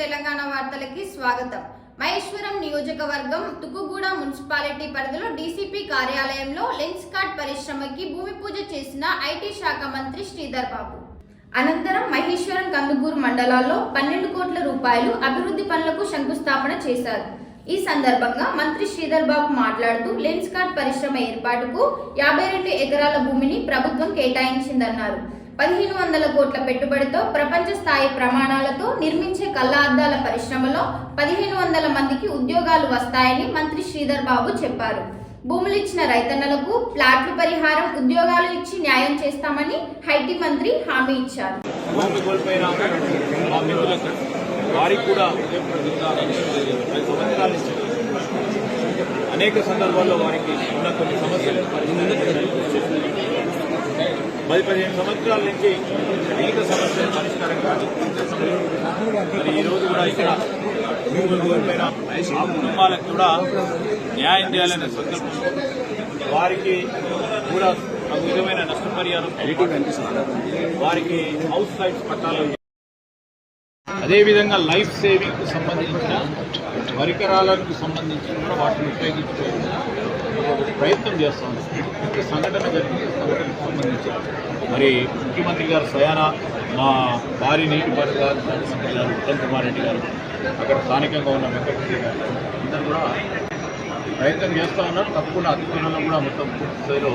తెలంగాణ వార్తలకి స్వాగతం. మహేశ్వరం నియోజకవర్గం తుకుగూడ మున్సిపాలిటీ పరిధిలో డీసీపీ కార్యాలయంలో లెన్స్ కార్డ్ పరిశ్రమకి భూమి పూజ చేసిన ఐటీ శాఖ మంత్రి శ్రీధర్ బాబు. అనంతరం మహేశ్వరం కందుకూరు మండలాల్లో పన్నెండు కోట్ల రూపాయలు అభివృద్ధి పనులకు శంకుస్థాపన చేశారు. ఈ సందర్భంగా మంత్రి శ్రీధర్ బాబు మాట్లాడుతూ లెన్స్ కార్డ్ పరిశ్రమ ఏర్పాటుకు యాభై రెండు ఎకరాల భూమిని ప్రభుత్వం కేటాయించిందన్నారు. పదిహేను వందల కోట్ల పెట్టుబడితో ప్రపంచ స్థాయి ప్రమాణాలతో నిర్మించే కళ్ళ అద్దాల పరిశ్రమలో పదిహేను వందల మందికి ఉద్యోగాలు వస్తాయని మంత్రి శ్రీధర్ బాబు చెప్పారు. భూములు ఇచ్చిన రైతన్నలకు ప్లాట్లు పరిహారం ఉద్యోగాలు ఇచ్చి న్యాయం చేస్తామని హైటీ మంత్రి హామీ ఇచ్చారు. వారికి కూడా అనేక సందర్భాల్లో వారికి ఉన్న కొన్ని సమస్యలు పది పదిహేను సంవత్సరాల నుంచి అనేక సమస్యలు పరిష్కారం కాదు. మరి ఈరోజు కూడా ఇక్కడ ఆ కుటుంబాలకు కూడా న్యాయం చేయాలనే సంకల్పం. వారికి కూడా ఒక విధమైన నష్టపరిహారం వారికి హౌస్ సైట్స్ పట్టాలని అదేవిధంగా లైఫ్ సేవింగ్కు సంబంధించిన పరికరాలకు సంబంధించి కూడా వాటిని ఉపయోగించుకో ప్రయత్నం చేస్తాం. సంఘటన జరిగింది. మరి ముఖ్యమంత్రి గారు స్వయాన మా భారీ నీటిపారుదల గారు గారు ఉత్తమ్ కుమార్ రెడ్డి గారు అక్కడ స్థానికంగా ఉన్న వెంకటరెడ్డి గారు అందరూ కూడా ప్రయత్నం చేస్తూ ఉన్నారు. తప్పకుండా అతి త్వరలో కూడా మొత్తం పూర్తి స్థాయిలో